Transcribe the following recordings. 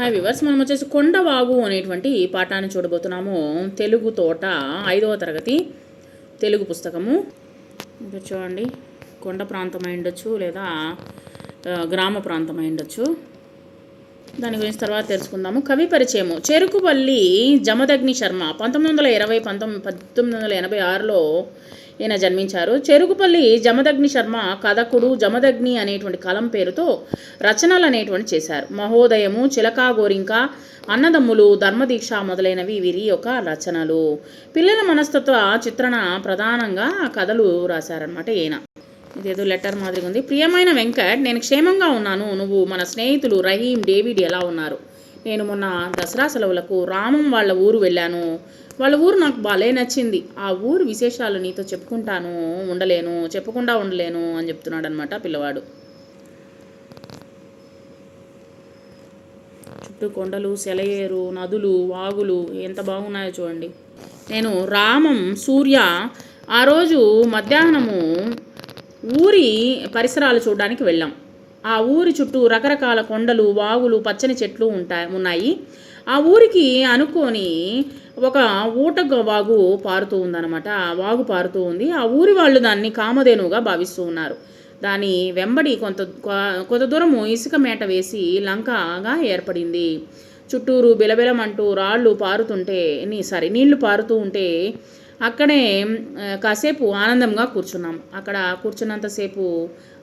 Hi viewers మనం వచ్చేసి కొండవాగు అనేటువంటి పాఠాన్ని చూడబోతున్నాము. తెలుగు తోట ఐదవ తరగతి తెలుగు పుస్తకము. ఇది చూడండి. కొండ ప్రాంతం అయి ఉండొచ్చు లేదా గ్రామ ప్రాంతం అయి ఉండొచ్చు. దాని గురించి తర్వాత తెలుసుకుందాము. కవి పరిచయము. చెరుకుపల్లి జమదగ్ని శర్మ పంతొమ్మిది వందల ఇరవై పంతొమ్మిది పంతొమ్మిది వందల ఎనభై ఆరులో ఈయన జన్మించారు. చెరుకుపల్లి జమదగ్ని శర్మ కథకుడు జమదగ్ని అనేటువంటి కలం పేరుతో రచనలు అనేటువంటి చేశారు. మహోదయము చిలకా గోరింక అన్నదమ్ములు ధర్మదీక్ష మొదలైనవి వీరి యొక్క రచనలు. పిల్లల మనస్తత్వ చిత్రణ ప్రధానంగా కథలు రాశారనమాట ఈయన. ఇదేదో లెటర్ మాదిరిగా ఉంది. ప్రియమైన వెంకట్ నేను క్షేమంగా ఉన్నాను. నువ్వు మన స్నేహితులు రహీం డేవిడ్ ఎలా ఉన్నారు? నేను మొన్న దసరా సెలవులకు రామం వాళ్ళ ఊరు వెళ్ళాను. వాళ్ళ ఊరు నాకు భలే నచ్చింది. ఆ ఊరు విశేషాలు నీతో చెప్పుకుంటాను ఉండలేను చెప్పకుండా ఉండలేను అని చెప్తున్నాడు అనమాట పిల్లవాడు. చుట్టూ కొండలు సెలయేరు నదులు వాగులు ఎంత బాగున్నాయో చూడండి. నేను రామం సూర్య ఆ రోజు మధ్యాహ్నము ఊరి పరిసరాలు చూడడానికి వెళ్ళాం. ఆ ఊరి చుట్టూ రకరకాల కొండలు వాగులు పచ్చని చెట్లు ఉంటాయి ఉన్నాయి. ఆ ఊరికి అనుకొని ఒక ఊట వాగు పారుతూ ఉందన్నమాట. ఆ వాగు పారుతూ ఉంది. ఆ ఊరి వాళ్ళు దాన్ని కామధేనువుగా భావిస్తూ ఉన్నారు. దాని వెంబడి కొంత కొంత దూరము ఇసుక మేట వేసి లంకగా ఏర్పడింది. చుట్టూరు బిలబిలమంటూ రాళ్ళు పారుతుంటే నీ సారీ నీళ్ళు పారుతూ ఉంటే అక్కడే కాసేపు ఆనందంగా కూర్చున్నాం. అక్కడ కూర్చున్నంతసేపు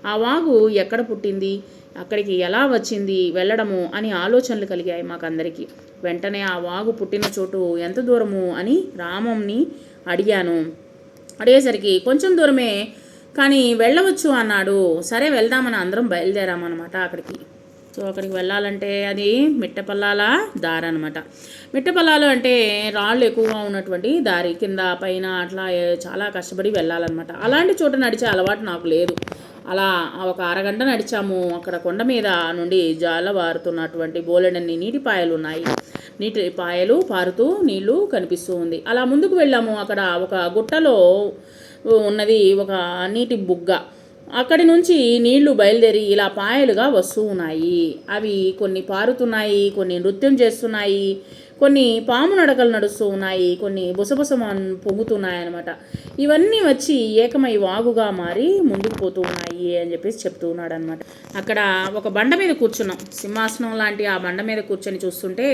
ఆ వాగు ఎక్కడ పుట్టింది? అక్కడికి ఎలా వచ్చింది? వెళ్ళడము అని ఆలోచనలు కలిగాయి మాకందరికీ. వెంటనే ఆ వాగు పుట్టిన చోటు ఎంత దూరము అని రామంని అడిగాను. అడిగేసరికి కొంచెం దూరమే కానీ వెళ్ళవచ్చు అన్నాడు. సరే వెళ్దామని అందరం బయలుదేరామన్నమాట అక్కడికి. సో అక్కడికి వెళ్ళాలంటే అది మిట్టపల్లాల దారి అనమాట మిట్టపల్లాలు అంటే రాళ్ళు ఎక్కువగా ఉన్నటువంటి దారి. కింద పైన అట్లా చాలా కష్టపడి వెళ్ళాలన్నమాట. అలాంటి చోట నడిచే అలవాటు నాకు లేదు. అలా ఒక అరగంట నడిచాము. అక్కడ కొండ మీద నుండి జాల వారుతున్నటువంటి బోలెడన్ని నీటి పాయలు ఉన్నాయి. నీటి పాయలు పారుతూ నీళ్ళు కనిపిస్తూ ఉంది. అలా ముందుకు వెళ్ళాము. అక్కడ ఒక గుట్టలో ఉన్నది ఒక నీటి బుగ్గ. అక్కడి నుంచి నీళ్ళు బయలుదేరి ఇలా పాయలుగా వస్తూ ఉన్నాయి. అవి కొన్ని పారుతున్నాయి కొన్ని నృత్యం చేస్తున్నాయి. కొన్ని పాము నడకలు నడుస్తూ ఉన్నాయి కొన్ని బుసబుసమన్ పొంగుతున్నాయి అనమాట ఇవన్నీ వచ్చి ఏకమై వాగుగా మారి ముందుకు పోతూ ఉన్నాయి అని చెప్పేసి చెప్తూ ఉన్నాడు అనమాట అక్కడ ఒక బండ మీద కూర్చున్నాం. సింహాసనం లాంటి ఆ బండ మీద కూర్చొని చూస్తుంటే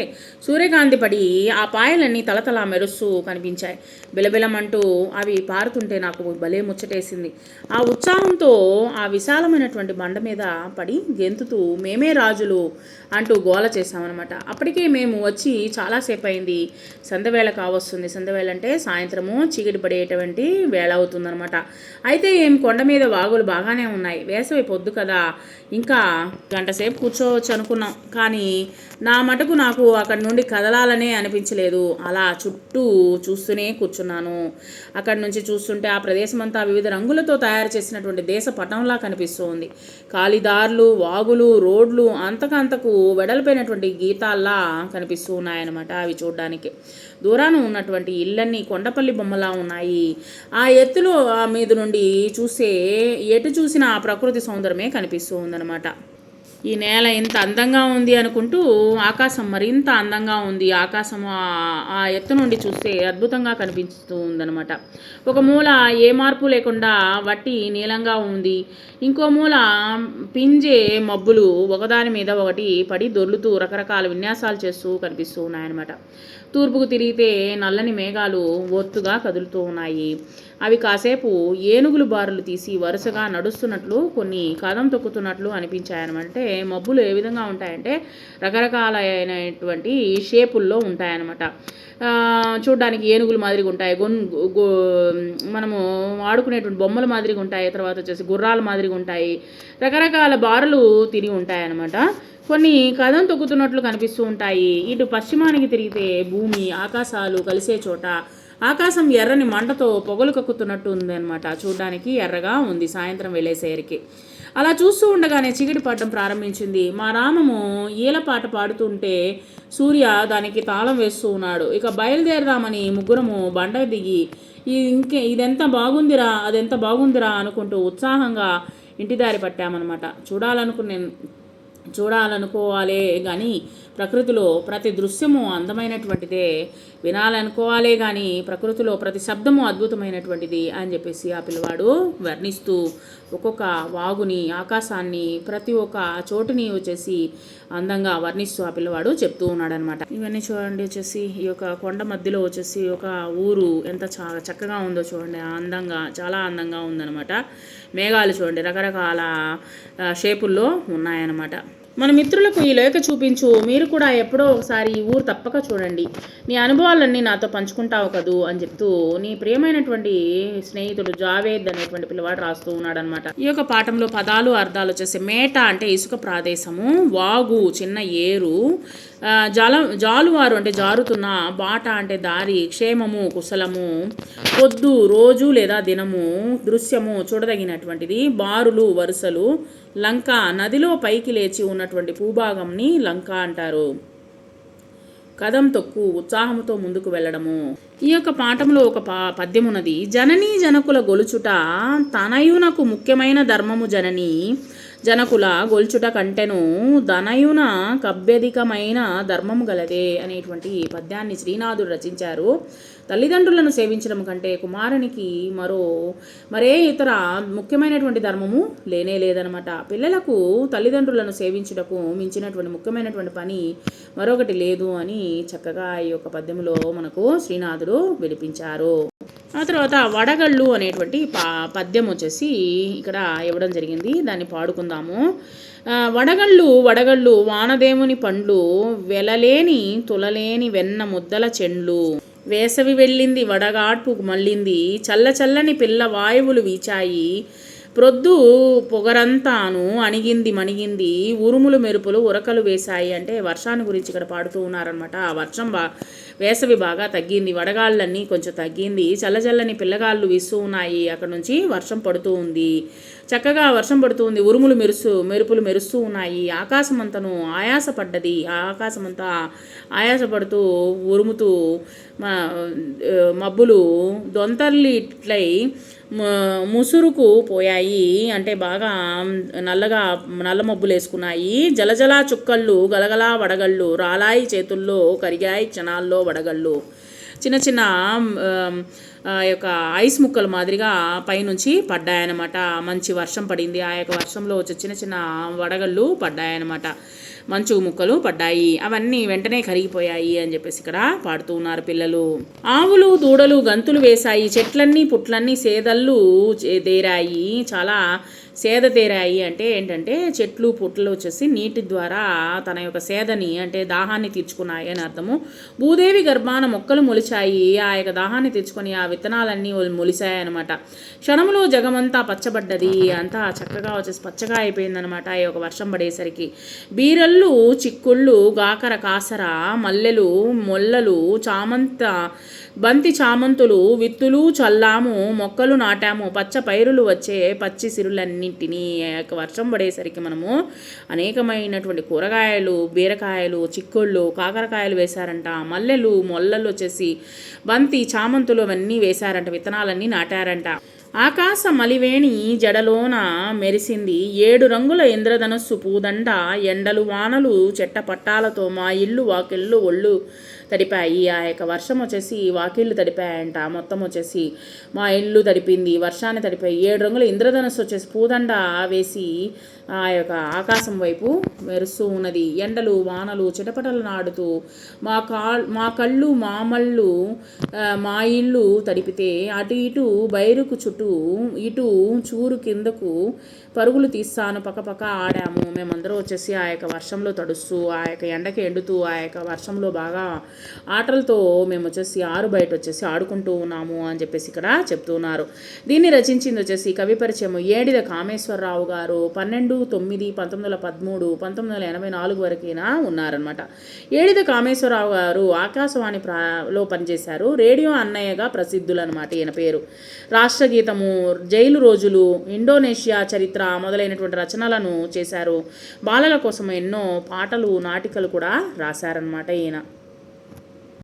సూర్యకాంతి పడి ఆ పాయలన్నీ తలతల మెరుస్తూ కనిపించాయి. బిలబిలమంటూ అవి పారుతుంటే నాకు భలే ముచ్చటేసింది. ఆ ఉత్సాహంతో ఆ విశాలమైనటువంటి బండ మీద పడి గెంతుతూ మేమే రాజులు అంటూ గోల చేశామన్నమాట. అప్పటికే మేము వచ్చి చాలా చాలాసేపు అయింది సందవేళ కావస్తుంది. సందవేళ అంటే సాయంత్రము చీకటి పడేటువంటి వేళ అవుతుందనమాట అయితే ఏం కొండ మీద వాగులు బాగానే ఉన్నాయి. వేసవి పొద్దు కదా. ఇంకా గంటసేపు కూర్చోవచ్చు అనుకున్నాం. కానీ నా మటుకు నాకు అక్కడి నుండి కదలాలనే అనిపించలేదు. అలా చుట్టూ చూస్తూనే కూర్చున్నాను. అక్కడి నుంచి చూస్తుంటే ఆ ప్రదేశం అంతా వివిధ రంగులతో తయారు చేసినటువంటి దేశ పటంలా కనిపిస్తూ ఉంది కాలిదారులు వాగులు రోడ్లు అంతకంతకు వెడల్పోయినటువంటి గీతాల్లా కనిపిస్తూ ఉన్నాయన్నమాట. అవి చూడడానికి. దూరాన ఉన్నటువంటి ఇళ్ళన్నీ కొండపల్లి బొమ్మలా ఉన్నాయి. ఆ ఎత్తులో ఆ మీద నుండి చూస్తే ఎటు చూసిన ఆ ప్రకృతి సౌందర్యమే కనిపిస్తూ ఉందన్నమాట. ఈ నేల ఇంత అందంగా ఉంది అనుకుంటూ ఆకాశం మరింత అందంగా ఉంది. ఆకాశం ఆ- ఆ ఎత్తు నుండి చూస్తే అద్భుతంగా కనిపిస్తూ ఉందన్నమాట. ఒక మూల ఏ మార్పు లేకుండా వట్టి నీలంగా ఉంది. ఇంకో మూల పింజే మబ్బులు ఒకదాని మీద ఒకటి పడి దొర్లుతూ రకరకాల విన్యాసాలు చేస్తూ కనిపిస్తూ ఉన్నాయన్నమాట. తూర్పుకు తిరిగితే నల్లని మేఘాలు ఒత్తుగా కదులుతూ ఉన్నాయి. అవి కాసేపు ఏనుగులు బారులు తీసి వరుసగా నడుస్తున్నట్లు కొన్ని కదం తొక్కుతున్నట్లు అనిపించాయనమంటే మబ్బులు ఏ విధంగా ఉంటాయంటే రకరకాలైనటువంటి షేపుల్లో ఉంటాయన్నమాట చూడడానికి చూడ్డానికి ఏనుగుల మాదిరిగా ఉంటాయి. గొన్ గో మనము ఆడుకునేటువంటి బొమ్మల మాదిరిగా ఉంటాయి. తర్వాత వచ్చేసి గుర్రాల మాదిరిగా ఉంటాయి. రకరకాల బారులు తిరిగి ఉంటాయి అన్నమాట కొన్ని కథం తొక్కుతున్నట్లు కనిపిస్తూ ఉంటాయి. ఇటు పశ్చిమానికి తిరిగితే భూమి ఆకాశాలు కలిసే చోట ఆకాశం ఎర్రని మంటతో పొగలు కక్కుతున్నట్టు ఉంది అనమాట చూడడానికి ఎర్రగా ఉంది సాయంత్రం వెళ్ళేసరికి. అలా చూస్తూ ఉండగానే చీకటి పడడం ప్రారంభించింది. మా రామము ఈల పాట పాడుతుంటే సూర్య దానికి తాళం వేస్తూ ఉన్నాడు. ఇక బయలుదేరదామని ముగ్గురము బండ దిగి ఇంకే ఇదెంత బాగుందిరా అదెంత బాగుందిరా అనుకుంటూ ఉత్సాహంగా ఇంటి దారి పట్టామన్నమాట. చూడాలనుకునే చూడాలనుకోవాలే కానీ ప్రకృతిలో ప్రతి దృశ్యము అందమైనటువంటిదే. వినాలనుకోవాలే కానీ ప్రకృతిలో ప్రతి శబ్దము అద్భుతమైనటువంటిది అని చెప్పేసి ఆ పిల్లవాడు వర్ణిస్తూ ఒక్కొక్క వాగుని ఆకాశాన్ని ప్రతి ఒక్క చోటుని వచ్చేసి అందంగా వర్ణిస్తూ ఆ పిల్లవాడు చెప్తూ ఉన్నాడు అనమాట ఇవన్నీ చూడండి వచ్చేసి ఈ యొక్క కొండ మధ్యలో వచ్చేసి ఒక ఊరు ఎంత చాలా చక్కగా ఉందో చూడండి. అందంగా చాలా అందంగా ఉందనమాట మేఘాలు చూడండి రకరకాల షేపుల్లో ఉన్నాయన్నమాట. మన మిత్రులకు ఈ లేఖ చూపించు. మీరు కూడా ఎప్పుడో ఒకసారి ఈ ఊరు తప్పక చూడండి. నీ అనుభవాలన్నీ నాతో పంచుకుంటావు కదూ అని చెప్తూ నీ ప్రియమైనటువంటి స్నేహితుడు జావేద్ అనేటువంటి పిల్లవాడు రాస్తూ ఉన్నాడనమాట ఈ యొక్క పాఠంలో పదాలు అర్థాలు వచ్చేసి మేట అంటే ఇసుక ప్రదేశము వాగు చిన్న ఏరు జల జాలువారు అంటే జారుతున్న బాట అంటే దారి క్షేమము కుశలము పొద్దు రోజు లేదా దినము దృశ్యము చూడదగినటువంటిది. బారులు వరుసలు లంక నదిలో పైకి లేచి ఉన్నటువంటి భూభాగంని లంక అంటారు. కదం తొక్కు ఉత్సాహంతో ముందుకు వెళ్ళడము. ఈ యొక్క పాఠంలో ఒక పా పద్యం ఉన్నది. జననీ జనకుల గొలుచుట తనయునకు ముఖ్యమైన ధర్మము జనని. జనకుల గొల్చుట కంటెను ధనయున కభ్యధికమైన ధర్మము గలదే అనేటువంటి పద్యాన్ని శ్రీనాథుడు రచించారు. తల్లిదండ్రులను సేవించడం కంటే కుమారునికి మరో మరే ఇతర ముఖ్యమైనటువంటి ధర్మము లేనే లేదనమాట. పిల్లలకు తల్లిదండ్రులను సేవించుటకు మించినటువంటి ముఖ్యమైనటువంటి పని మరొకటి లేదు అని చక్కగా ఈ యొక్క పద్యములో మనకు శ్రీనాథుడు వినిపించారు. ఆ తర్వాత వడగళ్ళు అనేటువంటి పా పద్యం వచ్చేసి ఇక్కడ ఇవ్వడం జరిగింది. దాన్ని పాడుకుందాము. వడగళ్ళు వడగళ్ళు వానదేవుని పండ్లు వెలలేని తులలేని వెన్న ముద్దల చెండ్లు. వేసవి వెళ్ళింది వడగాడ్పు మళ్ళింది. చల్ల చల్లని పిల్ల వాయువులు వీచాయి. ప్రొద్దు పొగరంతాను అణిగింది మణిగింది. ఉరుములు మెరుపులు ఉరకలు వేశాయి అంటే వర్షాన్ని గురించి ఇక్కడ పాడుతూ ఉన్నారనమాట ఆ వర్షం బా వేసవి బాగా తగ్గింది వడగాళ్ళన్నీ కొంచెం తగ్గింది. చల్లచల్లని పిల్లగాళ్ళు వీస్తూ ఉన్నాయి. అక్కడ నుంచి వర్షం పడుతూ ఉంది. చక్కగా వర్షం పడుతూ ఉంది. ఉరుములు మెరుసు మెరుపులు మెరుస్తూ ఉన్నాయి. ఆకాశమంతను ఆయాసపడ్డది. ఆ ఆయాసపడుతూ ఉరుముతూ మబ్బులు దొంతర్లిట్లై ముసురుకు పోయాయి. అంటే బాగా నల్లగా నల్ల మబ్బులు వేసుకున్నాయి. జలజల చుక్కళ్ళు గలగలా వడగళ్ళు రాలాయి చేతుల్లో కరిగాయి క్షణాల్లో వడగళ్ళు. చిన్న చిన్న యొక్క ఐస్ ముక్కలు మాదిరిగా పైనుంచి పడ్డాయన్నమాట. మంచి వర్షం పడింది. ఆ యొక్క వర్షంలో వచ్చే చిన్న చిన్న వడగళ్ళు పడ్డాయన్నమాట. మంచు ముక్కలు పడ్డాయి. అవన్నీ వెంటనే కరిగిపోయాయి అని చెప్పేసి ఇక్కడ పాడుతూ ఉన్నారు పిల్లలు. ఆవులు దూడలు గంతులు వేశాయి. చెట్లన్నీ పుట్లన్నీ సేదళ్ళు తేరాయి. చాలా సేద తేరాయి అంటే ఏంటంటే చెట్లు పుట్లు వచ్చేసి నీటి ద్వారా తన యొక్క సేదని అంటే దాహాన్ని తీర్చుకున్నాయి అని అర్థము. భూదేవి గర్భాన మొక్కలు మొలిచాయి. ఆ యొక్క దాహాన్ని తీర్చుకొని ఆ విత్తనాలన్నీ మొలిచాయి క్షణంలో జగమంతా పచ్చబడ్డది అంతా చక్కగా వచ్చేసి పచ్చగా అయిపోయిందనమాట ఈ యొక్క వర్షం పడేసరికి. బీరళ్ళు చిక్కుళ్ళు గాకర కాసర మల్లెలు మొల్లలు చామంత బంతి చామంతులు విత్తులు చల్లాము మొక్కలు నాటాము పచ్చ పైరులు వచ్చే పచ్చి సిరులన్నింటినీ ఆ యొక్క వర్షం పడేసరికి మనము అనేకమైనటువంటి కూరగాయలు బీరకాయలు చిక్కుళ్ళు కాకరకాయలు వేశారంట. మల్లెలు మొల్లలు వచ్చేసి బంతి చామంతులు అవన్నీ వేశారంట విత్తనాలన్నీ నాటారంట. ఆకాశ మలివేణి జడలోన మెరిసింది. ఏడు రంగుల ఇంద్రధనస్సు పూదండ ఎండలు వానలు చెట్ట పట్టాలతో మా ఇల్లు వాకిళ్ళు ఒళ్ళు తడిపాయి. ఆ యొక్క వర్షం వచ్చేసి వాకిళ్ళు తడిపాయంట. మొత్తం వచ్చేసి మా ఇల్లు తడిపింది. వర్షాన్ని తడిపాయి. ఏడు రంగుల ఇంద్రధనస్సు వచ్చేసి పూదండ వేసి ఆ యొక్క ఆకాశం వైపు మెరుస్తూ ఉన్నది. ఎండలు వానలు చిటపటలు నాడుతూ మా కా మా కళ్ళు మామళ్ళు మా ఇల్లు తడిపితే అటు ఇటు బైరుకు చుట్టూ ఇటు చూరు కిందకు పరుగులు తీస్తాను. పక్కపక్క ఆడాము. మేమందరం వచ్చేసి ఆ యొక్క వర్షంలో తడుస్తూ ఆ యొక్క ఎండకి ఎండుతూ ఆ యొక్క వర్షంలో బాగా ఆటలతో మేము వచ్చేసి ఆరు బయట వచ్చేసి ఆడుకుంటూ ఉన్నాము అని చెప్పేసి ఇక్కడ చెప్తున్నారు. దీన్ని రచించింది వచ్చేసి కవి పరిచయం ఏడిద కామేశ్వరరావు గారు పన్నెండు తొమ్మిది పంతొమ్మిది వందల పదమూడు పంతొమ్మిది వందల ఎనభై నాలుగు వరకైనా ఉన్నారనమాట ఏడిద కామేశ్వరరావు గారు ఆకాశవాణి ప్రాలో పనిచేశారు. రేడియో అన్నయ్యగా ప్రసిద్ధులనమాట ఈయన పేరు. రాష్ట్రగీతము జైలు రోజులు ఇండోనేషియా చరిత్ర మొదలైనటువంటి రచనలను చేశారు. బాలల కోసం ఎన్నో పాటలు నాటికలు కూడా రాశారనమాట ఈయన.